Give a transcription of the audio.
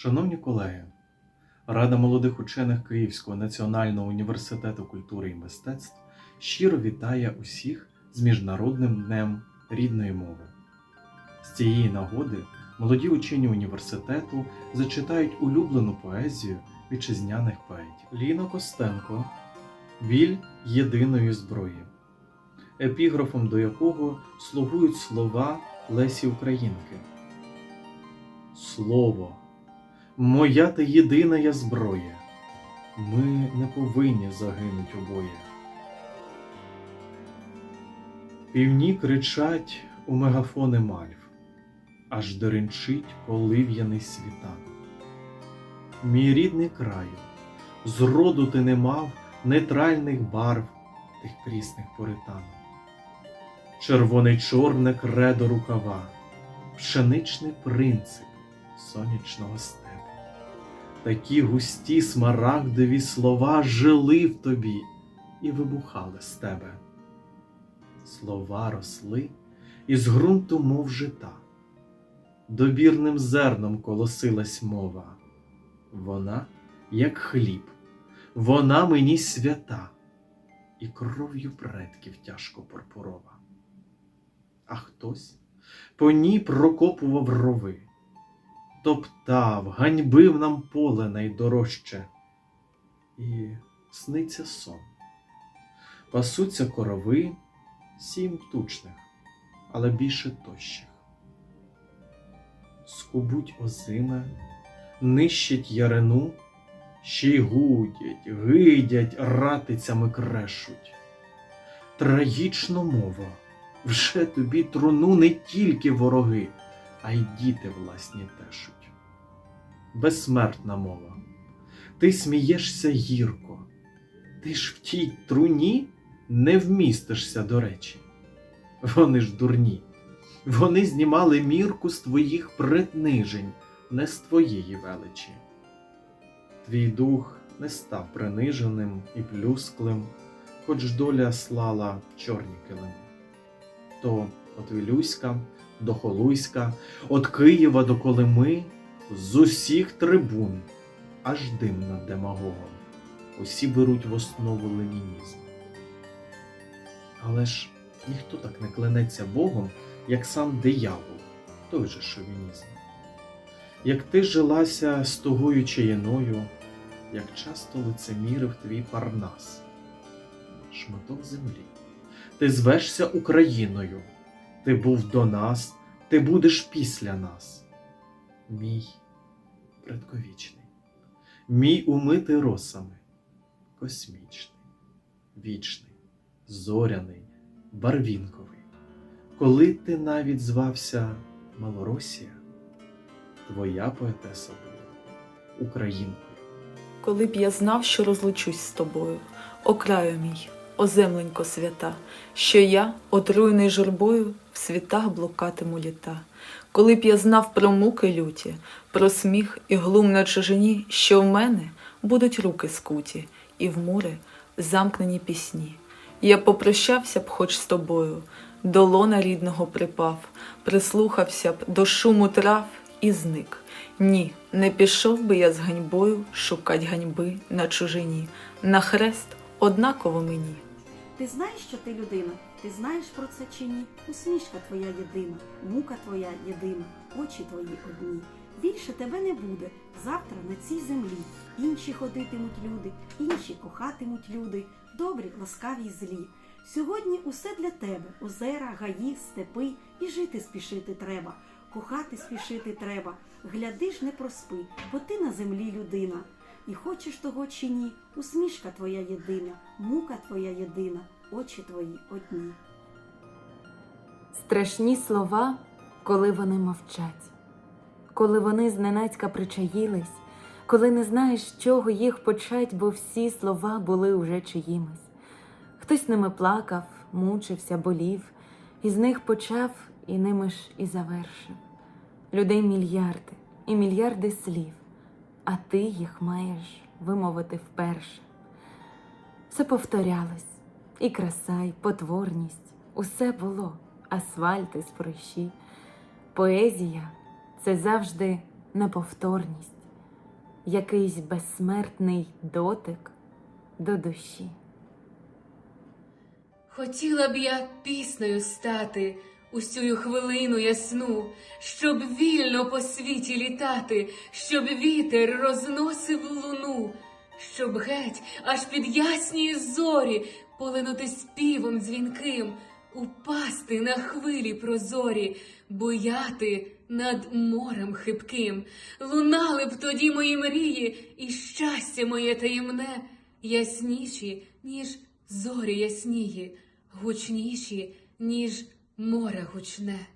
Шановні колеги, Рада молодих учених Київського національного університету культури і мистецтв щиро вітає усіх з Міжнародним днем рідної мови. З цієї нагоди молоді учені університету зачитають улюблену поезію вітчизняних поетів. Ліна Костенко Біль єдиної зброї, епіграфом до якого слугують слова Лесі Українки. Слово, моя ти єдина я зброя. Ми не повинні загинуть обоє. Півні кричать у мегафони мальв, аж деренчить полив'яний світанок. Мій рідний краю, зроду ти не мав нейтральних барв тих прісних поританок. Червоний чорне кредо рукава, пшеничний принцип сонячного степу. Такі густі смарагдові слова жили в тобі і вибухали з тебе. Слова росли із ґрунту, мов жита, добірним зерном колосилась мова. Вона, як хліб, вона мені свята, і кров'ю предків тяжко пурпурова. А хтось по ній прокопував рови, топтав, ганьбив нам поле найдорожче, і сниться сон. Пасуться корови, сім тучних, але більше тощих. Скубуть озиме, нищать ярину, ще й гудять, гидять, ратицями крешуть. Трагічно мова, вже тобі труну не тільки вороги, а й діти власні тешуть. Безсмертна мова, ти смієшся гірко, ти ж в тій труні не вмістишся до речі. Вони ж дурні, вони знімали мірку з твоїх принижень, не з твоєї величі. Твій дух не став приниженим і плюсклим, хоч доля слала чорні килими. То от Вілюська до Холуйська, от Києва до Колими, з усіх трибун, аж дим над демагогом, усі беруть в основу ленінізм. Але ж ніхто так не клянеться Богом, як сам диявол, той же шовінізм. Як ти жилася з тугою чаяною, як часто лицемірив твій парнас, шматок землі, ти звешся Україною, ти був до нас, ти будеш після нас. Мій предковічний, мій умитий росами, космічний, вічний, зоряний, барвінковий. Коли ти навіть звався Малоросія, твоя поетеса була українкою. Коли б я знав, що розлучусь з тобою, о краю мій, о земленько свята, що я, отруєний журбою, світах блукатиму літа. Коли б я знав про муки люті, про сміх і глум на чужині, що в мене будуть руки скуті, і в мури замкнені пісні. Я попрощався б хоч з тобою, до лона рідного припав, прислухався б до шуму трав і зник. Ні, не пішов би я з ганьбою шукать ганьби на чужині, на хрест однаково мені. Ти знаєш, що ти людина? Ти знаєш про це чи ні? Усмішка твоя єдина, мука твоя єдина, очі твої одні. Більше тебе не буде завтра на цій землі. Інші ходитимуть люди, інші кохатимуть люди, добрі, ласкаві й злі. Сьогодні усе для тебе озера, гаї, степи, і жити спішити треба, кохати спішити треба. Гляди ж не проспи, бо ти на землі людина. І хочеш того чи ні, усмішка твоя єдина, мука твоя єдина, очі твої одні. Страшні слова, коли вони мовчать, коли вони зненацька причаїлись, коли не знаєш, чого їх почать, бо всі слова були уже чиїмись. Хтось ними плакав, мучився, болів, і з них почав, і ними ж і завершив. Людей мільярди і мільярди слів, а ти їх маєш вимовити вперше. Все повторялось, і краса, і потворність, усе було, асфальт і спориші. Поезія це завжди неповторність, якийсь безсмертний дотик до душі. Хотіла б я піснею стати усю хвилину ясну, щоб вільно по світі літати, щоб вітер розносив луну, щоб геть аж під ясні зорі полинути співом дзвінким, упасти на хвилі прозорі, буяти над морем хибким. Лунали б тоді мої мрії, і щастя моє таємне, ясніші, ніж зорі ясніє, гучніші, ніж море гучне.